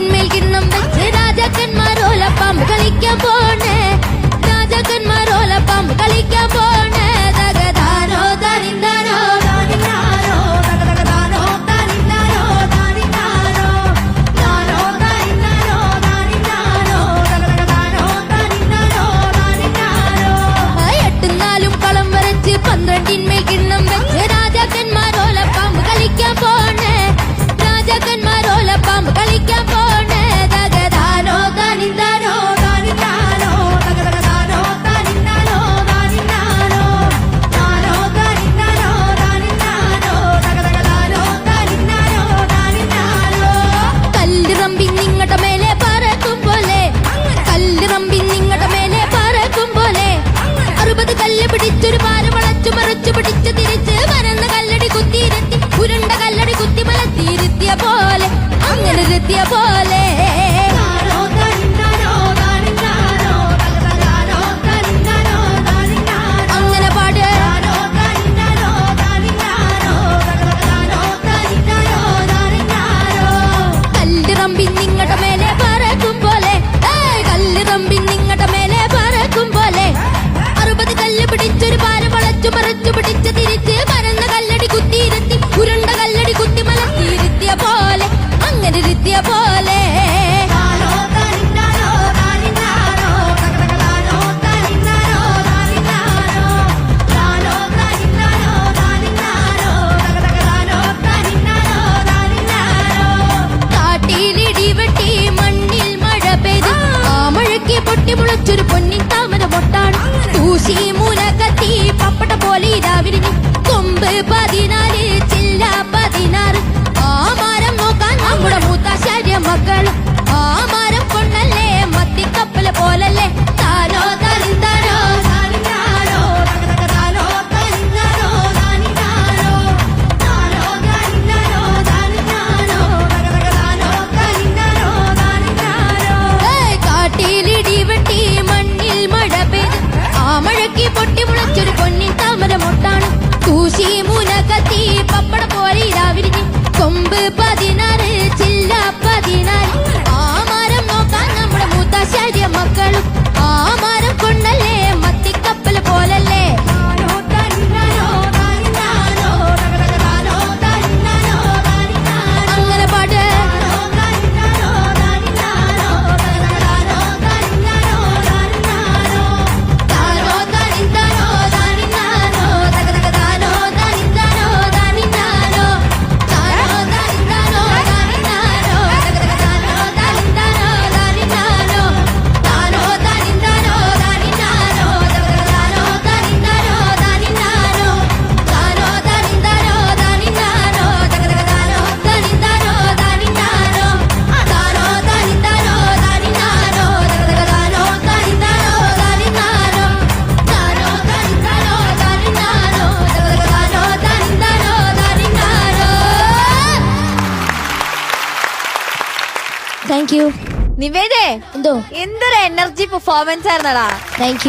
கிண்மேல் கிண்ணம் வச்சு ராஜாக்கன் மாரோல பாம்பு கழிக்க போன ராஜாக்கன் மாரோல பாம்பு கழிக்க போ പോലെ. പൊട്ടിമുളച്ചൊരു പൊന്നിൻ താമര പൊട്ടാണ്. തൂശി മൂല കത്തി പപ്പട പോലെ ഇതാവിരിഞ്ഞു കൊമ്പ് പതിനാല് പപ്പട പോലെ ഇതാവിരിഞ്ഞ് കൊമ്പ് താങ്ക് യു നിവേദേ എന്തോ? എന്തൊരു എനർജി പെർഫോമൻസ് ആയിരുന്നടാ. Thank you